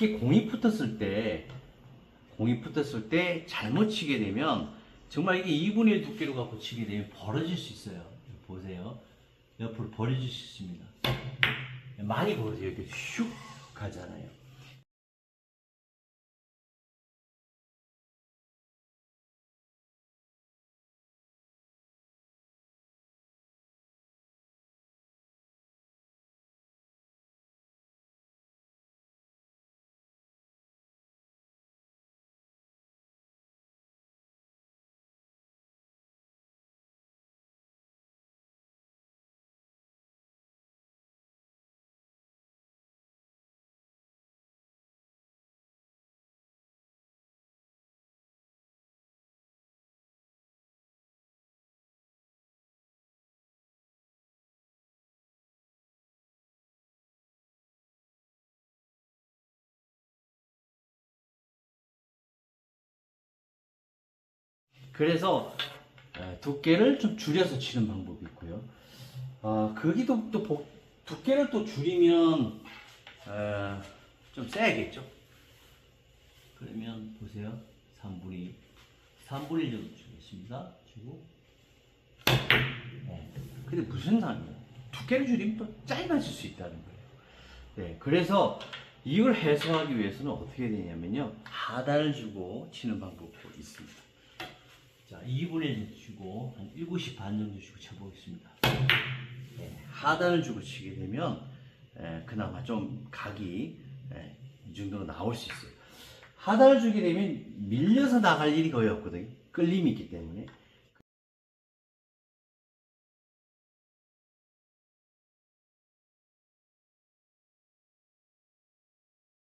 특히 공이 붙었을 때 공이 붙었을 때 잘못 치게 되면 정말 이게 2분의 1 두께로 갖고 치게 되면 벌어질 수 있어요. 보세요. 옆으로 벌어질 수 있습니다. 많이 벌어져요. 이렇게 슉 가잖아요. 그래서 에, 두께를 좀 줄여서 치는 방법이 있고요. 아, 거기도 또 복- 두께를 또 줄이면 에, 좀 세야겠죠. 그러면 보세요. 3분의 3분의 1 정도 주겠습니다. 주고 네. 근데 무슨 상이에요? 두께를 줄이면 또 짧아질 수 있다는 거예요. 네, 그래서 이걸 해소하기 위해서는 어떻게 되냐면요. 하단을 주고 치는 방법도 있습니다. 자, 2분의 1 주고 한 7시 반 정도 주고 쳐보겠습니다. 네, 하단을 주고 치게 되면 에, 그나마 좀 각이 에, 이 정도로 나올 수 있어요. 하단을 주게 되면 밀려서 나갈 일이 거의 없거든요. 끌림이 있기 때문에.